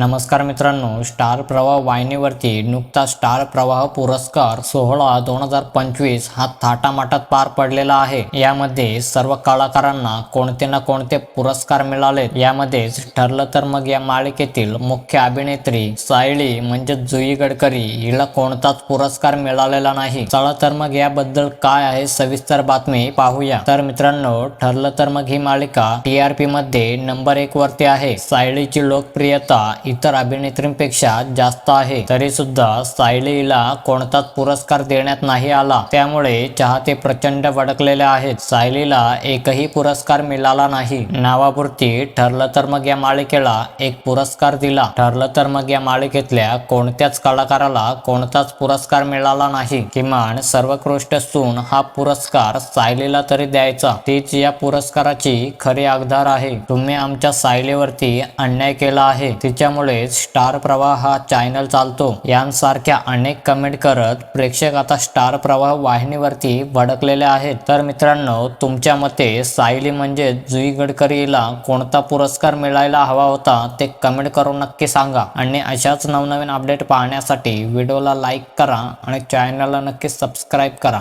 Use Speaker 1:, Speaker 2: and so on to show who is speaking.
Speaker 1: नमस्कार मित्रांनो स्टार प्रवाह वाहिनीवरती नुकता स्टार प्रवाह पुरस्कार सोहळा दोन हजार पंचवीस हा थाटामाटात पार पडलेला आहे. यामध्ये सर्व कलाकारांना कोणते ना कोणते पुरस्कार मिळाले यामध्येच ठरलं तर मग या मालिकेतील मुख्य अभिनेत्री सायली म्हणजे जुई गडकरी हिला कोणताच पुरस्कार मिळालेला नाही. चला तर मग याबद्दल काय आहे सविस्तर बातमी पाहूया. तर मित्रांनो ठरलं तर मग ही मालिका टी आरमध्ये नंबर एक वरती आहे. सायलीची लोकप्रियता इतर अभिनेत्रींपेक्षा जास्त आहे. तरी सुद्धा सायलीला कोणताच पुरस्कार देण्यात नाही आला. त्यामुळे चाहते प्रचंड भडकलेले आहेत. सायलीला एकही पुरस्कार मिळाला नाही. नावापुरती ठरलं तर मग या मालिकेला एक पुरस्कार दिला. ठरलं तर मग या मालिकेतल्या कोणत्याच कलाकाराला कोणताच पुरस्कार मिळाला नाही. किमान सर्वोत्कृष्ट सून हा पुरस्कार सायलीला तरी द्यायचा. तीच या पुरस्काराची खरी आगदार आहे. तुम्ही आमच्या सायलीवरती अन्याय केला आहे. तिच्यामुळे स्टार प्रवाह हा चॅनल चालतो. यांसारख्या अनेक कमेंट करत प्रेक्षक आता स्टार प्रवाह वाहिनीवरती भडकलेले आहेत. तर मित्रांनो तुमच्या मते सायली म्हणजे जुई गडकरीला कोणता पुरस्कार मिळायला हवा होता ते कमेंट करून नक्की सांगा. आणि अशाच नवनवीन अपडेट पाहण्यासाठी व्हिडिओला लाईक करा आणि चॅनलला नक्की सबस्क्राईब करा.